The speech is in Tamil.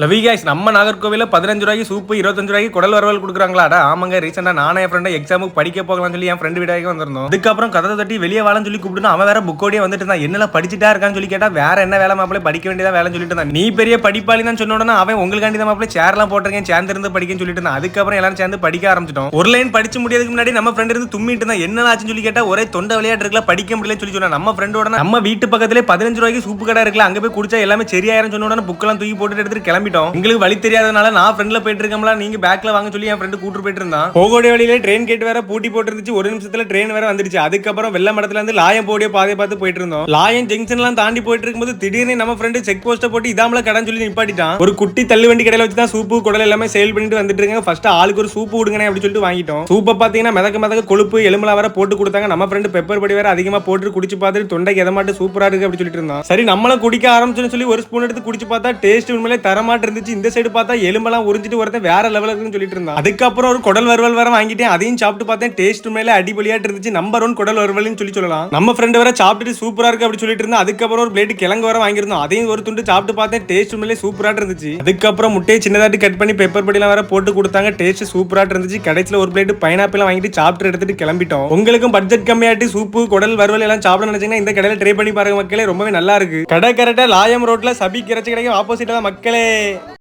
லவி guys. நம்ம நாகர்கோவில பதினஞ்சு ரூபாய்க்கு சூப்பு இருபத்தஞ்சு ரூபாய்க்கு குடல் வரவல் கொடுக்குறாங்களாடா. ஆமாங்க ரீசெண்டா நானே என் ஃப்ரெண்ட் எக்ஸாமுக்கு படிக்க போகலாம்னு சொல்லி என் ஃப்ரெண்டு வீடாக வந்திருந்தோம். அதுக்கப்புறம் கதை தட்டி வெளியே வாழன்னு சொல்லி கூப்பிட்டு அவன் வேற புக்கோடய வந்துட்டு இருந்தான். என்னல படிச்சுட்டா இருக்கான்னு சொல்லி கேட்டா வேற என்ன வேலை மாப்பிளே படிக்க வேண்டியதா வேலை சொல்லிட்டு இருந்தான். நீ பெரிய படிப்பாளி தான் சொன்ன அவன் உங்களுக்காண்டி தான் மாப்பிளே சேர்லாம் போட்டிருக்கேன் சேர்ந்து இருந்து படிக்கன்னு சொல்லிட்டு இருந்தான். அதுக்கப்புறம் எல்லாரும் சேர்ந்து படிக்க ஆரம்பிச்சிட்டோம். ஒரு லைன் படிச்சு முடியதுக்கு முன்னாடி நம்ம ஃப்ரெண்ட் இருந்து தும்மிட்டு இருந்தான். என்ன ஆச்சுன்னு சொல்லி கேட்டா ஒரே தொண்டை விளையாட்டு இருக்கல படிக்க முடியலன்னு சொல்லி சொன்னா நம்ம ஃப்ரெண்டோட நம்ம வீட்டு பக்கத்திலே பதினஞ்சு ரூபாய்க்கு சூப்பு கடை இருக்கல அங்க போய் குடிச்சா எல்லாமே சரியாயிரம் சொன்னோட புக்கெல்லாம் தூக்கி போட்டுட்டு எடுத்துட்டு கிளம்பிட்டோம். எங்களுக்கு வழி தெரியாதனால நான் ஃப்ரெண்ட்ல போயிட்டு இருக்கோம்ல நீங்க பேக்ல வாங்க சொல்லி என் ஃப்ரெண்டு கூட்டு போயிட்டு இருந்தான். போகோடைய வழியில ட்ரெயின் கேட் வேற பூட்டி போட்டு இருந்துச்சு ஒரு நிமிஷத்துல ட்ரெயின் வேற வந்துருச்சு அதுக்கப்புறம் வெள்ள மடத்துல இருந்து லாயம் போடிய பாதையை பார்த்து போயிட்டு இருந்தோம். லாயம் ஜங்ஷன்லாம் தாண்டி போயிட்டு இருக்கும்போது திடீர்னு நம்ம ஃப்ரெண்டு செக் போஸ்ட்டை போட்டு இதாமல கடன் சொல்லி நிப்பாட்டிட்டான். ஒரு குட்டி தள்ளு வண்டி கடையில வச்சு தான் சூப்பு குடல் எல்லாமே சேல் பண்ணிட்டு வந்துட்டு இருக்காங்க ஃபர்ஸ்ட் ஆளுக்கு ஒரு சூப்பு விடுங்கனே அப்படின்னு சொல்லிட்டு வாங்கிட்டோம். சூப்பை பாத்தீங்கன்னா மிதக்க மிதக்க கொழுப்பு எலும்புலாம் வேற போட்டு கொடுத்தாங்க. நம்ம ஃப்ரெண்டு பெப்பர் படி வேற அதிகமா போட்டு குடிச்சு பார்த்துட்டு தொண்டைக்கு எதமாட்டு சூப்பரா இருக்கு அப்படின்னு சொல்லிட்டு இருந்தான். சரி நம்மளும் குடிக்க ஆரம்பிச்சுன்னு சொல்லி ஒரு ஸ்பூன் எடுத்து குடிச்சு பார்த்தா டேஸ்ட் உண்மையிலே தரமாட்டு இருந்துச்சு இந்த சைடு பார்த்தா எலும்பெல்லாம் உறிஞ்சிட்டு ஒருத்தன் வேற லெவலுக்கு இருக்குன்னு சொல்லிட்டு இருந்தான். அதுக்கப்புறம் ஒரு குடல் வறுவல் வர வாங்கிட்டேன் அதையும் சாப்பிட்டு பார்த்தேன் டேஸ்ட் மேல அடிபொலியாட்டு இருந்துச்சு நம்பர் ஒன் குடல் வறுவல்னு சொல்லி சொல்லலாம். நம்ம ஃப்ரெண்டு வர சாப்பிட்டுட்டு சூப்பரா இருக்கு அப்படி சொல்லிட்டு இருந்தா அதுக்கப்புறம் ஒரு பிளேட் கிழங்கு வர வாங்கியிருந்தோம் அதையும் ஒரு துண்டு சாப்பிட்டு பார்த்தேன் டேஸ்ட் உண்மையிலே சூப்பராக இருந்துச்சு. அதுக்கப்புறம் முட்டையை சின்னதாட்டி கட் பண்ணி பெப்பர் படிலாம் வேற போட்டு கொடுத்தாங்க டேஸ்ட் சூப்பராக இருந்துச்சு. கடைசியில் ஒரு பிளேட் பைனாப்பிள் வாங்கிட்டு சாப்பிட்டு எடுத்துட்டு கிளம்பிட்டோம். உங்களுக்கும் பட்ஜெட் கம்மியாட்டி சூப்பு குடல் வறுவல் எல்லாம் சாப்பிட நினைச்சீங்கன்னா இந்த கடையில ட்ரை பண்ணி பாருங்க மக்களே ரொம்பவே நல்லா இருக்கு. கடை கரெக்டா லாயம் ரோட்ல சபி கிரச்சி கடைக்கு ஆப்போசிட்டா மக்களே. de